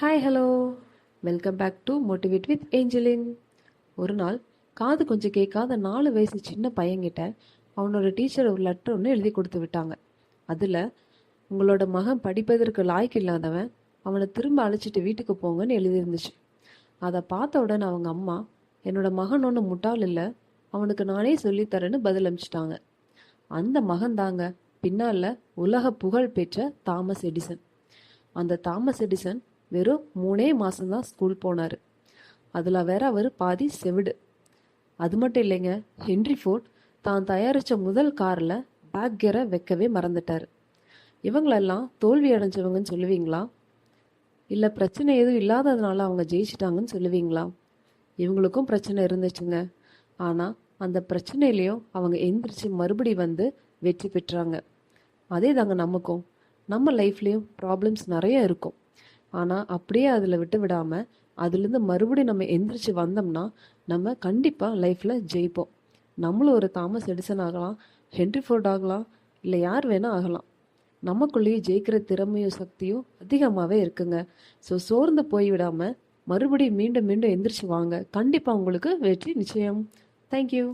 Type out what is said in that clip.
Hi hello welcome back to motivate with Angeline ஒரு நாள் காது கொஞ்சம் கேட்காத நாலு வயசு சின்ன பையன்கிட்ட அவனோட டீச்சர் ஒரு லெட்டர் ஒன்று எழுதி கொடுத்து விட்டாங்க. அதில் உங்களோட மகன் படிப்பதற்கு லாய்க்கு இல்லாதவன் அவனை திரும்ப அழைச்சிட்டு வீட்டுக்கு போங்கன்னு எழுதியிருந்துச்சு. அதை பார்த்த உடனே அவங்க அம்மா என்னோட மகன் ஒன்று முட்டாள் இல்லை அவனுக்கு நானே சொல்லித்தரேன்னு பதில் அனுப்பிச்சிட்டாங்க அந்த மகன் தாங்க பின்னால் உலக புகழ் பெற்ற தாமஸ் எடிசன். அந்த தாமஸ் எடிசன் வெறும் மூணே மாசம்தான் ஸ்கூல் போனார். அதில் வேற அவர் பாதி செவிடு. அது மட்டும் இல்லைங்க ஹென்ரி ஃபோர்ட் தான் தயாரித்த முதல் காரில் பேக் கியரை வைக்கவே மறந்துட்டார். இவங்களெல்லாம் தோல்வி அடைஞ்சவங்கன்னு சொல்லுவீங்களா? இல்லை பிரச்சனை எதுவும் இல்லாததுனால அவங்க ஜெயிச்சிட்டாங்கன்னு சொல்லுவீங்களா? இவங்களுக்கும் பிரச்சனை இருந்துச்சுங்க. ஆனால் அந்த பிரச்சனையிலையும் அவங்க எந்திரிச்சு மறுபடி வந்து வெற்றி பெற்றாங்க. அதே தாங்க நமக்கும். நம்ம லைஃப்லேயும் ப்ராப்ளம்ஸ் நிறைய இருக்கும். ஆனால் அப்படியே அதில் விட்டு விடாமல் அதுலேருந்து மறுபடியும் நம்ம எந்திரிச்சு வந்தோம்னா நம்ம கண்டிப்பாக லைஃப்பில் ஜெயிப்போம். நம்மளும் ஒரு தாமஸ் எடிசன் ஆகலாம் ஹென்ரி ஃபோர்ட் ஆகலாம் இல்லை யார் வேணால் ஆகலாம். நமக்குள்ளேயே ஜெயிக்கிற திறமையும் சக்தியும் அதிகமாகவே இருக்குங்க. ஸோ சோர்ந்து போய் விடாமல் மறுபடியும் மீண்டும் மீண்டும் எந்திரிச்சு வாங்க. கண்டிப்பாக உங்களுக்கு வெற்றி நிச்சயம். தேங்க்யூ